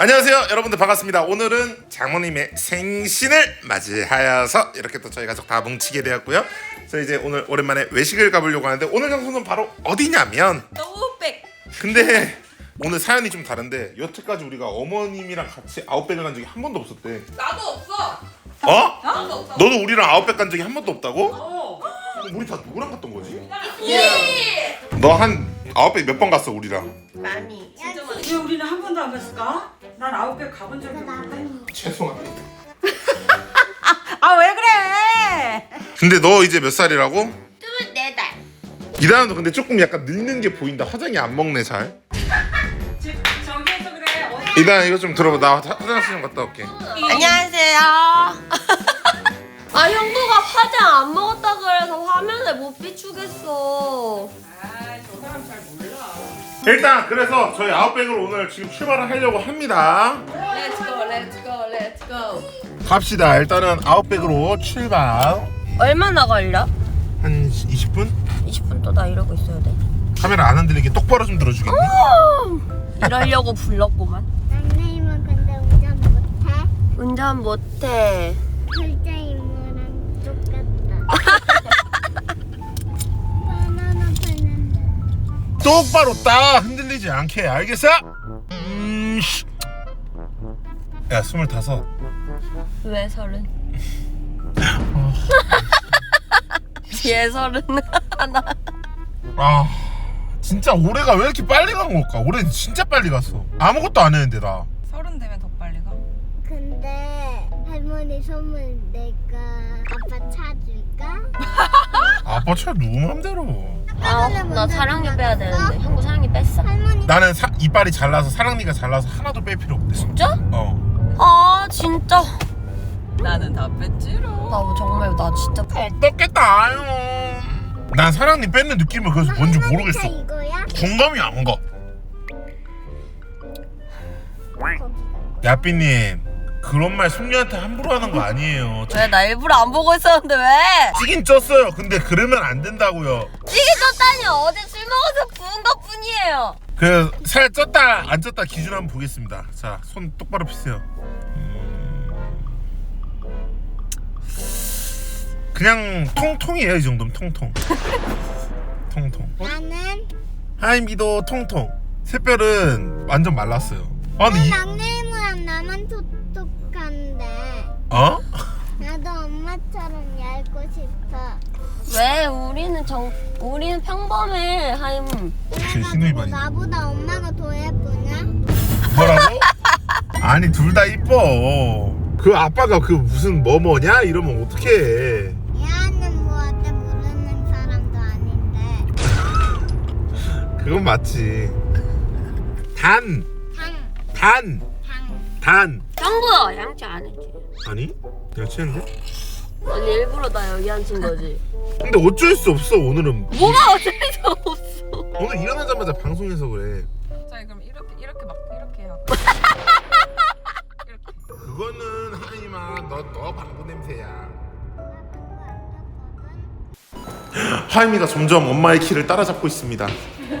안녕하세요 여러분들 반갑습니다 오늘은 장모님의 생신을 맞이하여서 이렇게 또 저희 가족 다 뭉치게 되었고요 그래서 이제 오늘 오랜만에 외식을 가보려고 하는데 오늘 장소는 바로 어디냐면 노우백 근데 오늘 사연이 좀 다른데 여태까지 우리가 어머님이랑 같이 아웃백을 간 적이 한 번도 없었대 나도 없어 어? 나도 없어 너도 우리랑 아웃백 간 적이 한 번도 없다고? 어 그럼 우리 다 누구랑 갔던 거지? 예. 너 한 아웃백 몇 번 갔어 우리랑? 많이 진짜 많이 왜 우리는 한 번도 안 갔을까? 난 아웃백 가본 적이 없는데. 죄송합니다 아 왜 그래? 근데 너 이제 몇 살이라고? 스물네 달 이다은도 근데 조금 약간 늙는 게 보인다 화장이 안 먹네 잘 지- 저기에서 그래. 어디? 이다은 이거 좀 들어봐 나 화- 화장실 좀 갔다 올게 안녕하세요 아 형부가 화장 안 먹었다 그래서 화면에 못 비추겠어. 일단 그래서 저희 아웃백으로 오늘 지금 출발을 하려고 합니다 렛츠고 렛츠고 렛츠고. 갑시다 일단은 아웃백으로 출발 얼마나 걸려? 한 20분? 20분 또 나 이러고 있어야 돼. 카메라 안 흔들리게 똑바로 좀 들어주겠니? 이러려고 불렀구만. 닉네임은 근데 운전 못해? 운전 못해. 글자 이모랑 똑같다. 똑바로 딱 흔들리지 않게 알겠어? 음... 씨. 야 스물다섯 왜 서른? 뒤에 서른 하나. 아 진짜 올해가 왜 이렇게 빨리 간 걸까? 올해는 진짜 빨리 갔어 아무것도 안 했는데 나 서른 되면 더 빨리 가 근데 할머니 선물 내가 아빠 차 줄까? 아빠 차 누구 맘대로 아나 사랑니 빼야 되는데. 형부 사랑니 뺐어? 할머니 나는 사, 이빨이 잘나서 사랑니가 잘나서 하나도 뺄 필요 없대. 진짜? 어. 아 진짜. 나는 다 뺐지로 나 정말 나 진짜 어떻겠다 아유. 난 사랑니 뺏는 느낌을 그래서 뭔지 모르겠어. 이거야? 공감이 안가. 야삐님 그런 말 숙녀한테 함부로 하는 거 아니에요. 왜나 일부러 안 보고 있었는데 왜? 찌긴 쪘어요. 근데 그러면 안 된다고요. 찌개 쪘다니 어제 술 먹어서 부은 것 뿐이에요. 그 살 쪘다 안 쪘다 기준 한번 보겠습니다. 자 손 똑바로 피세요. 음. 그냥 통통이에요 이 정도면 통통. 통통. 나는 하이미도 통통. 새별은 완전 말랐어요. 아 근데 이, 닉네임이랑 나만 톡톡한데 어? 나도 엄마처럼 얇고 싶어. 왜 우리는 정 우리는 평범해 하임. 제 그래가지고 신우이반이 나보다 엄마가 더 예쁘냐? 뭐라고? 아니 둘 다 이뻐 그 아빠가 그 무슨 뭐뭐냐 이러면 어떡해 얘는 뭐 어때 모르는 사람도 아닌데 그건 맞지 단 당, 단, 당. 단. 형부야 양치 안 했지. 아니? 내가 치는데? 아니 일부러 나 여기 앉힌 거지. 근데 어쩔 수 없어 오늘은 뭐가 어쩔 수 없어. 오늘 일어나자마자 방송해서 그래 자 그럼 이렇게 이렇게 막 이렇게 하고 그거는 하이마 너, 너 방구 냄새야 하이미가 점점 엄마의 키를 따라잡고 있습니다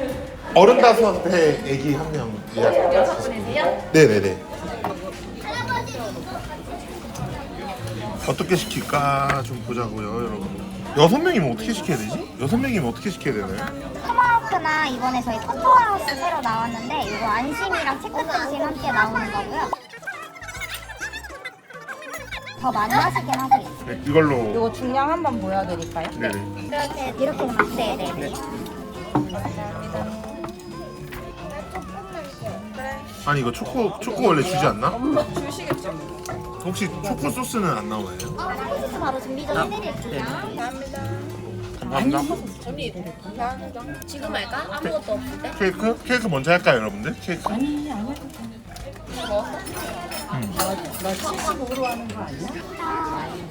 어른 다섯에 애기 한명 여섯 분이세요? 네네네 어떻게 시킬까 좀 보자고요 여러분 여섯 명이면 어떻게 시켜야 되지? 여섯 명이면 어떻게 시켜야 되나요? 토마호크나 이번에 저희 토토하우스 새로 나왔는데 이거 안심이랑 체크등심 함께 나오는 거고요. 더 많이 하시긴 하세요. 네, 이걸로 이거 중량 한번 보여드릴까요? 네네 이렇게 이렇게만 네네. 아니 이거 초코 초코 원래 주지 않나? 주시겠죠 뭐. 혹시 초코 소스는 안 나오나요? 소스 바로 준비 좀 해드릴게요. 감사합니다. 지금 할까? 아무것도 때? 케이크? 케이크 먼저 할까요, 여러분들? 케이크?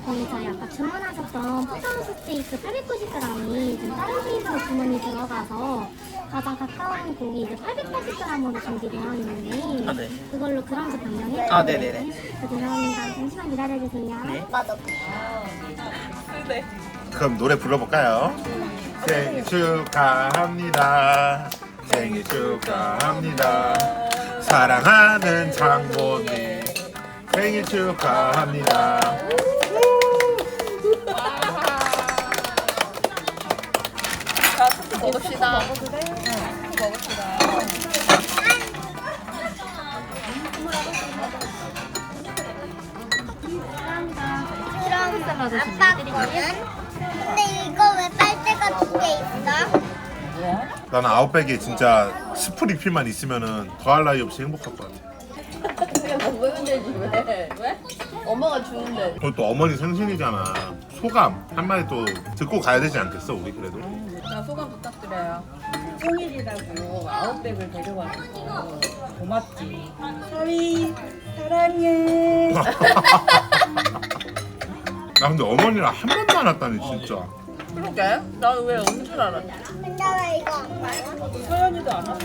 저희 저희 아까 주문하셨던 포장수 스테이크 890g이 지금 다른 페이스로 주문이 들어가서 가장 가까운 고기 이제 880g으로 준비되어 있는데 그걸로 그람수 변경해 아 네네네 죄송합니다 잠시만 기다려주세요 네 맞아 그럼 노래 불러볼까요? 생일 축하합니다. 생일 축하합니다. 사랑하는 장모님 생일 축하합니다. 먹읍시다. 응, 먹읍시다. 아빠 거는? 근데 이거 왜 빨대가 두 개 있어? 나는 아웃백에 진짜 스프 리필만 있으면은 더할 나위 없이 행복할 것 같아. 그냥 먹으면 되지 왜? 왜? 엄마가 주는데. 그리고 또 어머니 생신이잖아. 소감 한마디 또 듣고 가야 되지 않겠어 우리 그래도. 자, 소감 부탁드려요. 생일이라고 아웃백을 데려와서 고맙지. 서희 사랑해. 나 근데 어머니랑 한 번도 안 왔다니 진짜. 그러게? 나는 왜온줄 알았지? 근데 왜 이거 안 봐요? 서연이도 안 왔어.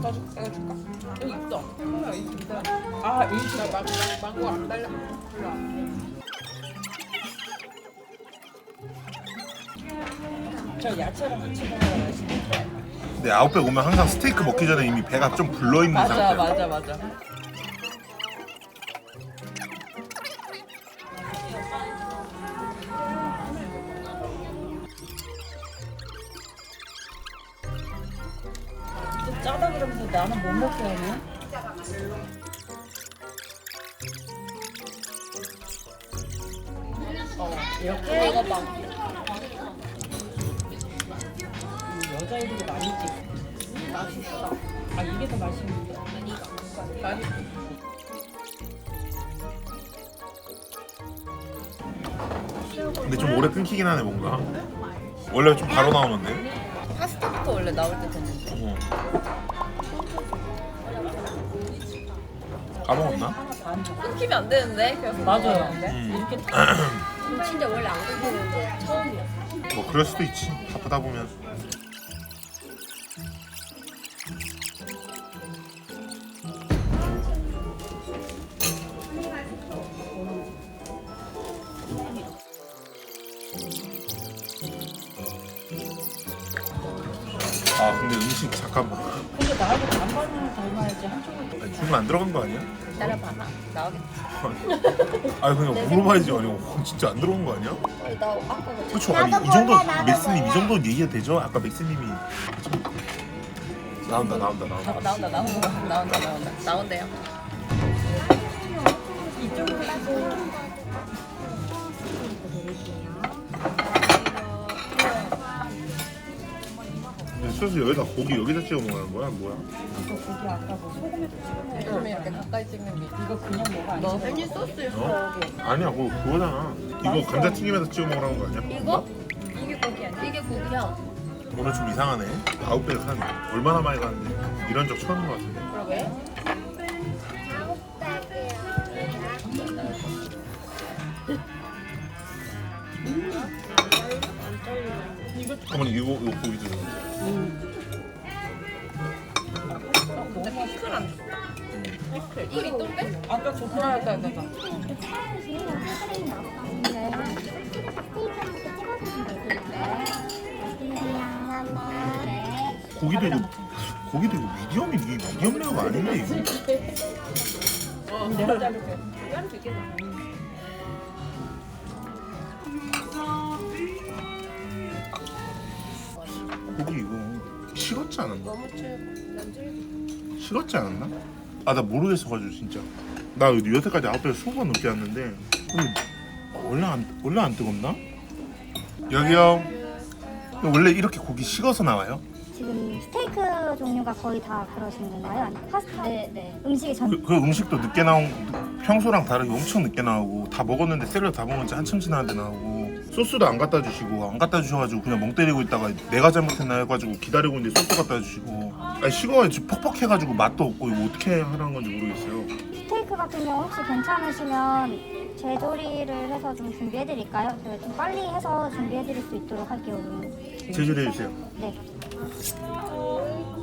내가 줄까? 여기 있어. 하나 있습니다. 아 일주 나 망고, 망고 안. 몰라. 저 야채랑 같이 먹어야 맛있는데. 근데 아웃백 오면 항상 스테이크 먹기 전에 이미 배가 좀 불러 있는 맞아, 상태야. 맞아, 맞아. 여자애들이 많이 찍. 맛있어. 아 이게 더 맛있는데. 맛있어. 근데 좀 오래 끊기긴 하네 뭔가. 원래 좀 바로 나오는데. 파스타부터 원래 나올 때 됐는데. 어. 까먹었나? 반 끊기면 안 되는데. 계속 맞아요. 돼. 이렇게 타. 진짜 원래 안 끊기는데 처음이야. 뭐 그럴 수도 있지. 바쁘다 보면. 아 음식 잠깐만 근데 나하고 반반을 닮아야지 한쪽을 아니, 주문 안 들어간 거 아니야? 기다려봐. 나오겠지. 아니 그냥 물어봐야지 아니 어, 진짜 안 들어간 거 아니야? 아니, 나 아까 그렇죠 아니 이 정도 맥스님 이 정도 얘기가 되죠? 아까 맥스님이 나온다 나온다 나온다 나온다, 나온다, 나온다, 나온다. 나온대요. 근 데 소스 여기다 고기 여기다 찍어 먹는 거야 뭐야? 이거 고기 아까 뭐 소금에도 찍어 요즘에 이렇게 가까이 찍는 게. 이거 그냥 먹어 안 너? 햄리 소스. 어? 아니야 그거 그거잖아 이거 감자튀김에다 찍어 먹으라는 거 아니야? 이거? 이게 고기 아니야? 이게 고기야. 오늘 좀 이상하네 아웃백 한 얼마나 많이 갔는데 이런 적 처음인 것 같은데 그러게. 어머니 이거 이거 고기 좀 근데 피클 안 줬다. 피클. 이거 있던데? 아까 그러니까. 고기도 이거 고기도 이거 미디엄이 이게 미디엄 레어가 아닌데 이거 내가 자를게. 뼈를 되게 고기 이거 식었지 않았나? 너무 식었지 않았나? 아 나 모르겠어가지고 진짜 나 여태까지 아웃백 수번 넘게 왔는데 근데 원래 안 원래 안 뜨겁나? 여기요 원래 이렇게 고기 식어서 나와요? 지금 스테이크 종류가 거의 다 그러신 건가요? 아니면 파스타? 네, 네. 음식이 전 그, 그 음식도 늦게 나온 평소랑 다르게 엄청 늦게 나오고 다 먹었는데 샐러드 다 먹은 지 한참 지났는데 나오고 소스도 안 갖다 주시고 안 갖다 주셔가지고 그냥 멍 때리고 있다가 내가 잘못했나 해가지고 기다리고 있는데 소스 갖다 주시고 아니 식어가지고 퍽퍽해가지고 맛도 없고 이거 어떻게 하라는 건지 모르겠어요 스테이크 같은 경우 혹시 괜찮으시면 재조리를 해서 좀 준비해드릴까요? 저희 좀 빨리 해서 준비해드릴 수 있도록 할게요. 그러면. 제조리 해주세요 네.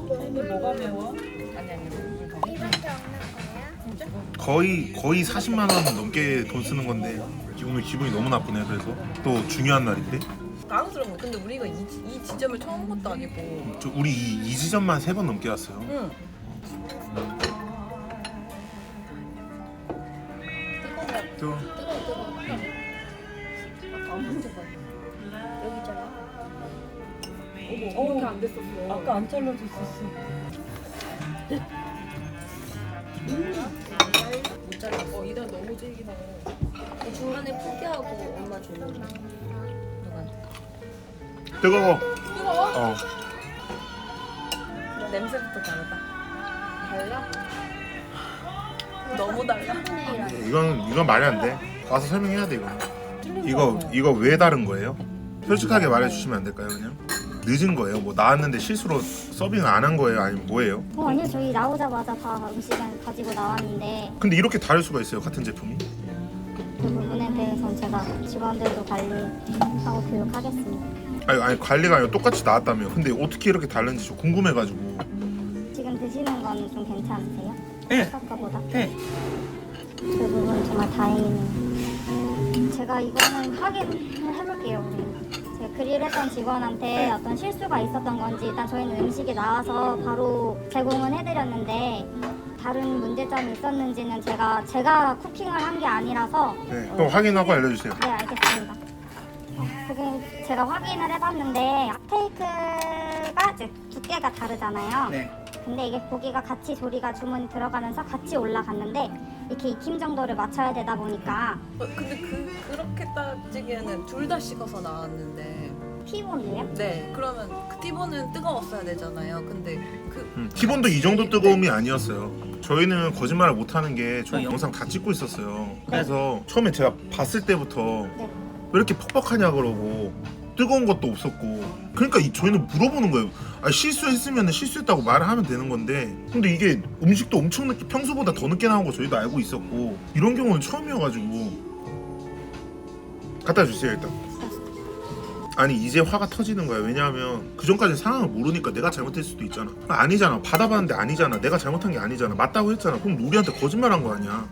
근데 뭐가 매워? 아니 아니. 거 의 거의 40만 원 넘게 돈 쓰는 건데 오늘 기분이 너무 나쁘네 그래서 또 중요한 날인데 당황스러운 거. 근데 우리가 이, 지- 이 지점을 처음 온 것도 아니고. 저 우리 이, 이 지점만 세 번 넘게 왔어요. 응. 또 어머, 이렇게 안 됐었어. 아까 안 잘라줬었어. 어, 이날 너무 질기다. 중간에 포기하고 엄마 주는 거. 뜨거워. 뜨거워? 어. 냄새부터 다르다. 달라? 너무 달라. 이건 이건 말이 안 돼. 와서 설명해야 돼 이거. 이거 이거 왜 다른 거예요? 솔직하게 말해주시면 안 될까요 그냥? 늦은 거예요? 뭐 나왔는데 실수로 서빙 안 한 거예요? 아니면 뭐예요? 어, 아니요 저희 나오자마자 다 음식을 가지고 나왔는데 근데 이렇게 다를 수가 있어요 같은 제품이? 그 부분에 대해서는 제가 직원들도 관리하고 교육하겠습니다. 아니, 아니 관리가 아니라 똑같이 나왔다며. 근데 어떻게 이렇게 다른지 좀 궁금해가지고. 지금 드시는 건 좀 괜찮으세요? 네. 아까보다? 네. 그 부분 정말 다행이네요. 제가 이거는 확인을 해볼게요. 우리. 제가 그릴했던 직원한테 어떤 실수가 있었던 건지 일단 저희는 음식이 나와서 바로 제공은 해드렸는데 다른 문제점이 있었는지는 제가 제가 쿠킹을 한 게 아니라서 네. 그럼 확인하고 알려주세요. 네 알겠습니다. 어, 그게 제가 확인을 해봤는데 스테이크가 이제 두께가 다르잖아요. 네. 근데 이게 고기가 같이 조리가 주문이 들어가면서 같이 올라갔는데 이렇게 익힘 정도를 맞춰야 되다 보니까 어, 근데 그, 그렇게 따지기에는 둘 다 식어서 나왔는데. T1이에요? 네, 그러면 그 티본은 뜨거웠어야 되잖아요. 근데 그 음, 기본도 이 정도 뜨거움이 아니었어요. 저희는 거짓말을 못하는 게 저희 영상 다 찍고 있었어요. 그래서 처음에 제가 봤을 때부터 네. 왜 이렇게 퍽퍽하냐 그러고 뜨거운 것도 없었고. 그러니까 이- 저희는 물어보는 거예요. 아, 실수했으면 실수했다고 말을 하면 되는 건데. 근데 이게 음식도 엄청 늦게 평소보다 더 늦게 나온 거 저희도 알고 있었고. 이런 경우는 처음이어가지고. 갖다 주세요 일단. 아니 이제 화가 터지는 거야. 왜냐하면 그 전까지 상황을 모르니까 내가 잘못했을 수도 있잖아 아, 아니잖아. 받아봤는데 아니잖아. 내가 잘못한 게 아니잖아. 맞다고 했잖아. 그럼 우리한테 거짓말한 거 아니야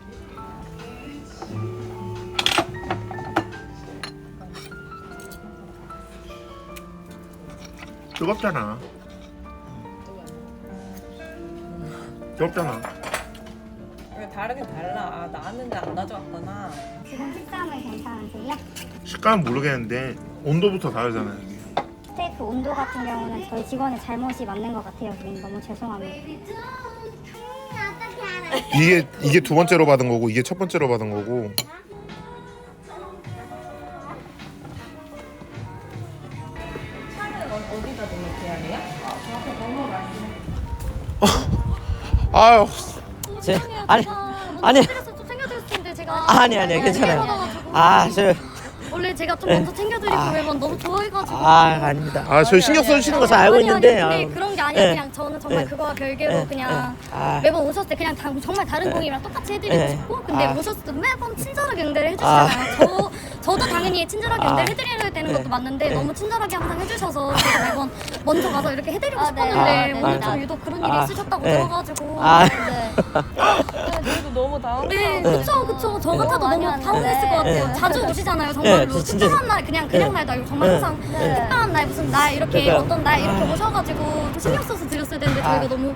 뜨겁잖아 뜨겁잖아 이게 다르긴 달라. 아, 나왔는데 안 가져왔구나. 지금 식감은 괜찮으세요? 식감은 모르겠는데 온도부터 다르잖아요 이게 스테이크 온도 같은 경우는 저희 직원의 잘못이 맞는 것 같아요. 선생님 너무 죄송합니다. 이게 이게 두 번째로 받은 거고 이게 첫 번째로 받은 거고 아유 제, 아니 아니 그래서 좀 챙겨드렸을 텐데 제가 아니 아니 괜찮아요. 아저 원래 제가 좀 네. 먼저 챙겨드리고 아. 매번 너무 좋아해가지고 아, 아닙니다. 아 저희 신경 써주시는 거잘 알고 아니, 있는데, 아니, 아유. 근데 그런 게 아니라 예. 그냥 저는 정말 예. 그거와 별개로 예. 그냥 예. 아. 매번 오셨을 때 그냥 다, 정말 다른 공이랑 똑같이 해드리고 예. 싶고 근데 아. 오셨을 때 매번 친절하게 응대를 해주시잖아요 저, 저도 당연히 친절하게 아. 응대를 해드려야 되는 예. 것도 맞는데 예. 너무 친절하게 항상 해주셔서 제가 매번 먼저 가서 이렇게 해드리고 싶었는데 아, 오늘 아, 좀 아. 유독 그런 일이 아. 있으셨다고 예. 들어가지고 아. 네. 그래도 너무 당황. 네, 그쵸, 그쵸. 저 같아도 너무 당황했을 것 같아요. 네. 자주 오시잖아요, 정말로. 네, 저 진짜- 특별한 날, 그냥, 그냥 네. 날도 아니고, 정말 네. 항상 네. 특별한 날, 무슨 날, 이렇게 그러니까. 어떤 날, 이렇게 아. 오셔가지고, 좀 신경 써서 드렸어야 되는데, 아. 저희가 너무.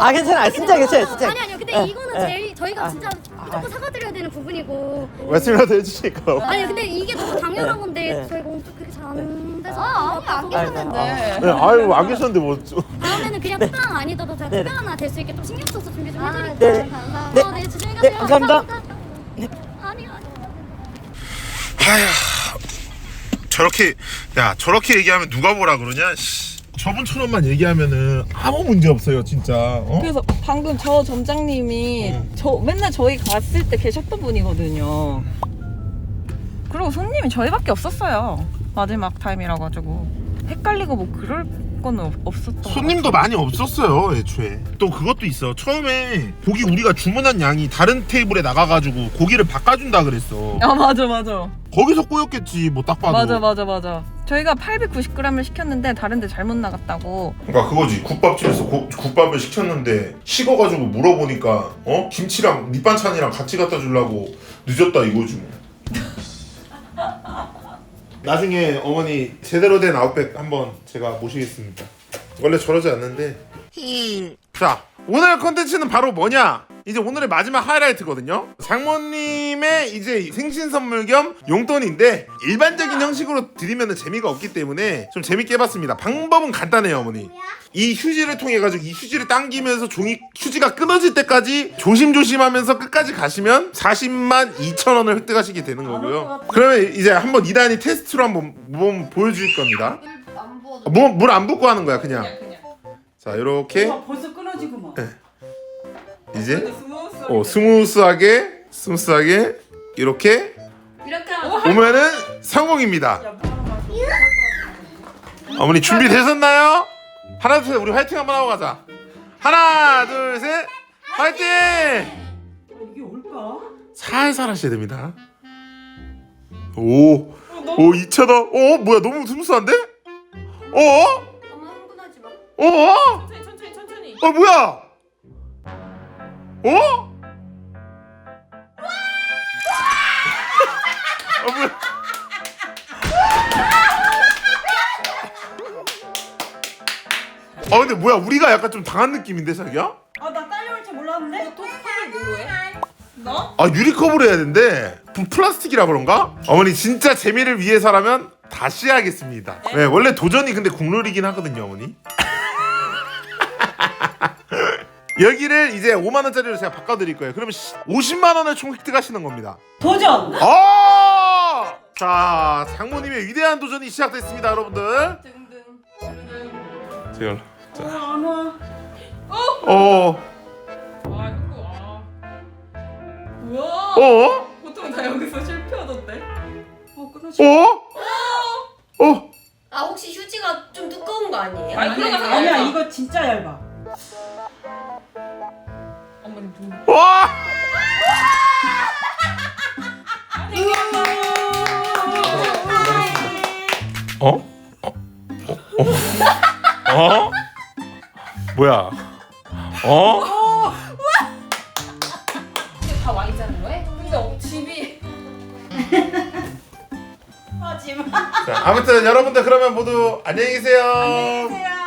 아 괜찮아요. 진짜 괜찮아요. 진짜. 아니, 아니요. 근데 예, 이거는 예. 제일, 저희가 아. 진짜 무조건 사과드려야 되는 부분이고. 말씀이라도 해주시니까 아니, 근데 이게 너무 당연한 건데, 네. 저희가 엄청 그렇게 잘 안 돼서. 아, 아니, 안 계셨는데. 네, 아유 안 계셨는데 뭐 좀- 다음에는 그냥 특별한 날 아니더라도 제가 네. 특별한 날될수 있게 좀 신경 써서 준비 좀 해드릴게요. 네, 네. 감사합니다. 아, 네, 조심히 네, 가세요. 감사합니다. 아니, 아니. 아휴 저렇게 야 저렇게 얘기하면 누가 뭐라 그러냐 씨. 저번처럼만 얘기하면은 아무 문제 없어요 진짜 어? 그래서 방금 저 점장님이 저 맨날 저희 갔을 때 계셨던 분이거든요. 그리고 손님이 저희밖에 없었어요. 마지막 타임이라 가지고 헷갈리고 뭐 그럴 거는 없- 없었던 것 손님도 많이 없었어요 애초에 또 그것도 있어 처음에 고기 우리가 주문한 양이 다른 테이블에 나가가지고 고기를 바꿔준다 그랬어 같아요. 아 맞아 맞아 거기서 꼬였겠지 뭐 딱 봐도 맞아 맞아 맞아. 저희가 890g을 시켰는데 다른 데 잘못 나갔다고. 그러니까 그거지 국밥집에서 고- 국밥을 시켰는데 식어가지고 물어보니까 어 김치랑 밑반찬이랑 같이 갖다 주려고 늦었다 이거지 뭐. 나중에 어머니 제대로 된 아웃백 한번 제가 모시겠습니다. 원래 저러지 않는데. 자, 오늘 컨텐츠는 바로 뭐냐? 이제 오늘의 마지막 하이라이트거든요. 장모님의 이제 생신 선물 겸 용돈인데 일반적인 형식으로 드리면 재미가 없기 때문에 좀 재밌게 해봤습니다. 방법은 간단해요, 어머니. 이 휴지를 통해 가지고 이 휴지를 당기면서 종이 휴지가 끊어질 때까지 조심조심하면서 끝까지 가시면 40만 2천 원을 획득하시게 되는 거고요. 그러면 이제 한번 이단이 테스트로 한번 몸 보여줄 겁니다. 물안 붓고 하는 거야, 그냥. 자, 이렇게 와, 벌써 끊어지구만. 이제 어, 스무스하게 스무스하게 이렇게 이렇게 하면 오면은 성공입니다. 어머니 준비되셨나요? 하나 둘 셋 우리 화이팅 한번 하고 가자. 하나 둘 셋 화이팅! 어, 이게 올까? 살살 하셔야 됩니다. 오, 오 2천 원. 어 뭐야 너무 스무스한데? 어? 너무 흥분하지 마. 어? 천천히 천천히 천천히. 어 뭐야? 어? 어 뭐야? 아 근데 뭐야 우리가 약간 좀 당한 느낌인데 자기야? 아, 나 딸려올 줄 몰랐는데? 너? 아 유리컵으로 해야 된대 부- 플라스틱이라 그런가? 어머니 진짜 재미를 위해서라면 다시 하겠습니다 네 원래 도전이 근데 국룰이긴 하거든요 어머니 여기를 이제 5만 원짜리로 제가 바꿔드릴 거예요 그러면 50만 원을 총 획득하시는 겁니다 도전! 어! 자 장모님의 위대한 도전이 시작됐습니다 여러분들 제가 어, 안 와. 어? 아 이거 아. 우와. 어? 보통 다 여기서 실패하던데. 어 끊어지. 어? 어? 아 혹시 휴지가 좀 두꺼운 거 아니에요? 아니 그런 거 아니야, 아니야. 이거 진짜 얇아. 어? 어? 뭐야? 어? 다 와 있자는 거야? 근데 어, 집이. 하지 마. 자, 아무튼 여러분들 그러면 모두 안녕히 계세요. 안녕히 계세요.